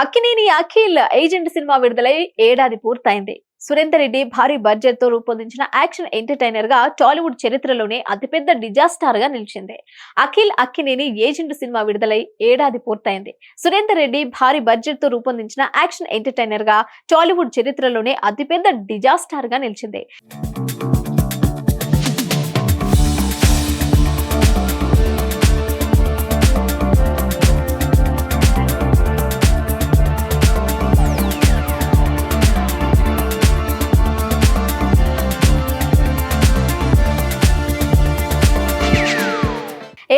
Akkineni Akhil agent cinema విడుదలై ఏడాది పూర్తయింది. సురేందర్ రెడ్డి భారీ బడ్జెట్తో రూపొందించిన యాక్షన్ ఎంటర్టైనర్గా టాలీవుడ్ చరిత్రలోనే అతిపెద్ద డిజాస్టార్గా నిలిచింది. అఖిల్ అక్కినేని ఏజెంట్ సినిమా విడుదలై ఏడాది పూర్తయింది. సురేందర్ రెడ్డి భారీ బడ్జెట్తో రూపొందించిన యాక్షన్ ఎంటర్టైనర్గా టాలీవుడ్ చరిత్రలోనే అతిపెద్ద డిజాస్టార్గా నిలిచింది.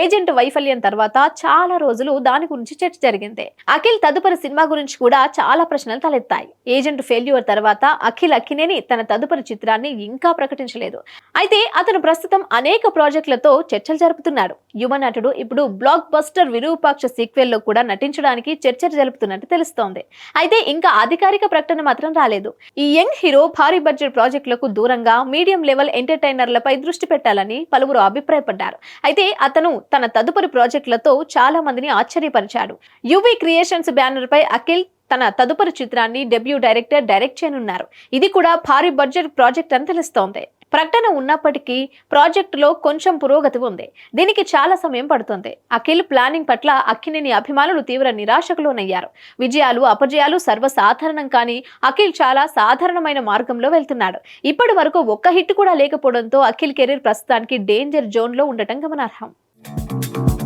ఏజెంట్ వైఫల్యం తర్వాత చాలా రోజులు దాని గురించి చర్చ జరిగింది. అఖిల్ తదుపరి సినిమా గురించి కూడా చాలా ప్రశ్నలు తలెత్తాయి. ఏజెంట్ ఫెయిల్యూర్ తర్వాత అఖిల్ అక్కినేని తన తదుపరి చిత్రాన్ని ఇంకా ప్రకటించలేదు. అయితే అతను ప్రస్తుతం అనేక ప్రాజెక్టులతో చర్చలు జరుపుతున్నాడు. యువ నటుడు ఇప్పుడు బ్లాక్ బస్టర్ విరూపాక్ష సీక్వెల్లో కూడా నటించడానికి చర్చలు జరుపుతున్నట్టు తెలుస్తోంది. అయితే ఇంకా అధికారిక ప్రకటన మాత్రం రాలేదు. ఈ యంగ్ హీరో భారీ బడ్జెట్ ప్రాజెక్టులకు దూరంగా మీడియం లెవెల్ ఎంటర్టైనర్లపై దృష్టి పెట్టాలని పలువురు అభిప్రాయపడ్డారు. అయితే అతను తన తదుపరి ప్రాజెక్టులతో చాలా మందిని ఆశ్చర్యపరిచాడు. యువి క్రియేషన్స్ బ్యానర్ పై అఖిల్ తన తదుపరి చిత్రాన్ని డెబ్యూ డైరెక్టర్ డైరెక్ట్ చేయనున్నారు. ఇది కూడా భారీ బడ్జెట్ ప్రాజెక్ట్ అని తెలుస్తోంది. ప్రకటన ఉన్నప్పటికీ ప్రాజెక్టులో కొంచెం పురోగతి ఉంది. దీనికి చాలా సమయం పడుతుంది. అఖిల్ ప్లానింగ్ పట్ల అక్కినేని అభిమానులు తీవ్ర నిరాశకు లోనయ్యారు విజయాలు అపజయాలు సర్వసాధారణం కానీ అఖిల్ చాలా సాధారణమైన మార్గంలో వెళ్తున్నాడు. ఇప్పటి వరకు ఒక్క హిట్ కూడా లేకపోవడంతో అఖిల్ కెరీర్ ప్రస్తుతానికి డేంజర్ జోన్లో ఉండటం గమనార్హం. Thank you.